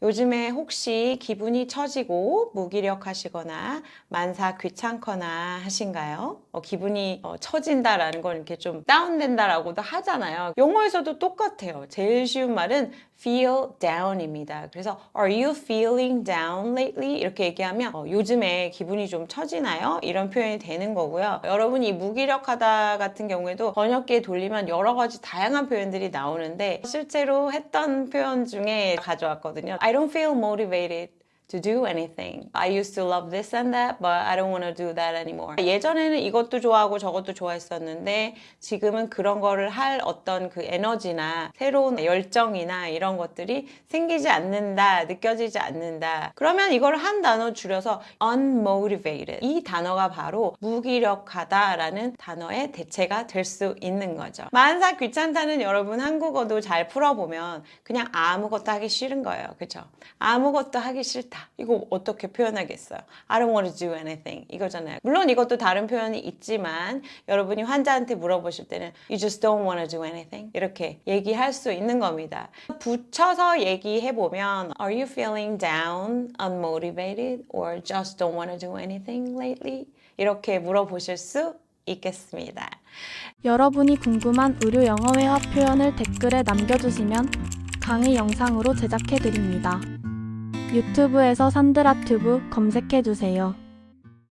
요즘에 혹시 기분이 처지고 무기력하시거나 만사 귀찮거나 하신가요? 어, 기분이 어, 처진다라는 건 이렇게 좀 다운된다라고도 하잖아요. 영어에서도 똑같아요. 제일 쉬운 말은 feel down입니다. 그래서 are you feeling down lately? 이렇게 얘기하면 어, 요즘에 기분이 좀 처지나요? 이런 표현이 되는 거고요. 여러분이 무기력하다 같은 경우에도 번역기에 돌리면 여러 가지 다양한 표현들이 나오는데 실제로 했던 표현 중에 가져왔거든요. I don't feel motivated to do anything. I used to love this and that, but I don't want to do that anymore. 예전에는 이것도 좋아하고 저것도 좋아했었는데 지금은 그런 거를 할 어떤 그 에너지나 새로운 열정이나 이런 것들이 생기지 않는다, 느껴지지 않는다. 그러면 이걸 한 단어 줄여서 unmotivated. 이 단어가 바로 무기력하다라는 단어의 대체가 될 수 있는 거죠. 만사 귀찮다는 여러분 한국어도 잘 풀어보면 그냥 아무것도 하기 싫은 거예요. 그죠? 아무것도 하기 싫다. 이거 어떻게 표현하겠어요? I don't want to do anything. 이거잖아요. 물론 이것도 다른 표현이 있지만 여러분이 환자한테 물어보실 때는 You just don't want to do anything. 이렇게 얘기할 수 있는 겁니다. 붙여서 얘기해 보면 Are you feeling down, unmotivated, or just don't want to do anything lately? 이렇게 물어보실 수 있겠습니다. 여러분이 궁금한 의료 영어 회화 표현을 댓글에 남겨주시면 강의 영상으로 제작해드립니다. 유튜브에서 산드라 튜브 검색해주세요.